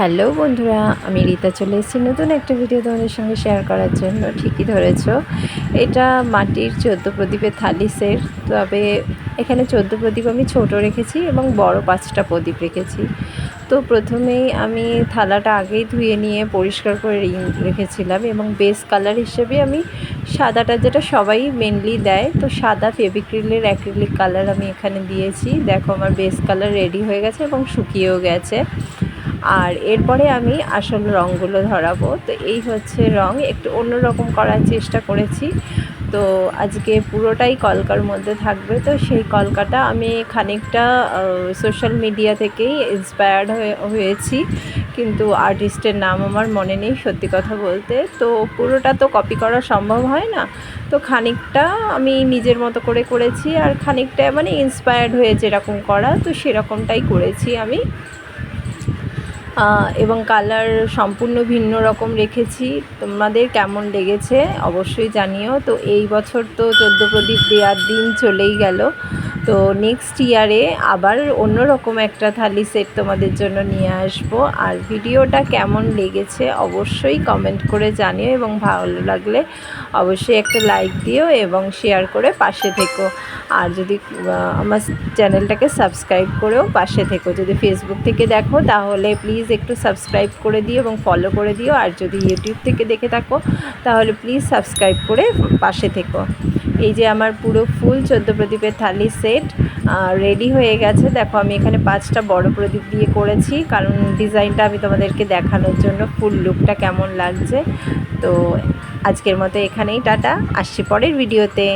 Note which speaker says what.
Speaker 1: Hello বন্ধুরা, আমি রীতা চলে এসেছি নতুন একটা ভিডিও তোমাদের সঙ্গে শেয়ার করার জন্য, ঠিকই ধরেছো। এটা মাটির চোদ্দ প্রদীপের থালি সেট তবে এখানে চোদ্দ প্রদীপ আমি ছোট রেখেছি এবং বড় পাঁচটা প্রদীপ রেখেছি। তো প্রথমেই আমি থালাটা আগেই ধুয়ে নিয়ে পরিষ্কার করে রেখেছিলাম এবং বেস কালার হিসেবে আমি সাদাটা যেটা সবাই মেনলি দেয়, তো সাদা ফেভিক্রিলের অ্যাক্রিলিক কালার আমি এখানে দিয়েছি। দেখো আমার বেস কালার রেডি হয়ে গেছে এবং শুকিয়েও গেছে। আর এরপরে আমি আসল রঙগুলো ধরাবো। তো এই হচ্ছে রং, একটু অন্যরকম করার চেষ্টা করেছি। তো আজকে পুরোটাই কলকার মধ্যে থাকবে। তো সেই কলকাটা আমি খানিকটা সোশ্যাল মিডিয়া থেকেই ইন্সপায়ার্ড হয়ে, হয়েছি। কিন্তু আর্টিস্টের নাম আমার মনে নেই, সত্যি কথা বলতে। তো পুরোটা তো কপি করা সম্ভব হয় না। তো খানিকটা আমি নিজের মতো করে করেছি আর খানিকটা মানে ইন্সপায়ার্ড হয়ে যেরকম করা, তো সেরকমটাই করেছি আমি। এবং কালার সম্পূর্ণ ভিন্ন রকম রেখেছি। তোমাদের কেমন লেগেছে অবশ্যই জানিও। তো এই বছর তো চোদ্দ প্রদীপ দেওয়ার দিন চলেই গেল। তো নেক্সট ইয়ারে আবার অন্য রকম একটা থালি সেট তোমাদের জন্য নিয়ে আসব। আর ভিডিওটা কেমন লেগেছে অবশ্যই কমেন্ট করে জানিও এবং ভালো লাগলে অবশ্যই একটা লাইক দিও এবং শেয়ার করে পাশে থেকো। আর যদি আমার চ্যানেলটাকে সাবস্ক্রাইব করেও পাশে থেকো। যদি ফেসবুক থেকে দেখো তাহলে প্লিজ একটু সাবস্ক্রাইব করে দিও এবং ফলো করে দিও। আর যদি ইউটিউব থেকে দেখে থাকো তাহলে প্লিজ সাবস্ক্রাইব করে পাশে থেকো। এই যে আমার পুরো ফুল চোদ্দ প্রদীপের থালি সেট রেডি হয়ে গেছে। দেখো, আমি এখানে পাঁচটা বড় প্রদীপ দিয়ে করেছি, কারণ ডিজাইনটা আমি তোমাদেরকে দেখানোর জন্য ফুল লুকটা কেমন লাগছে। তো আজকের মতো এখানেই, টাটা। আসছি পরের ভিডিওতে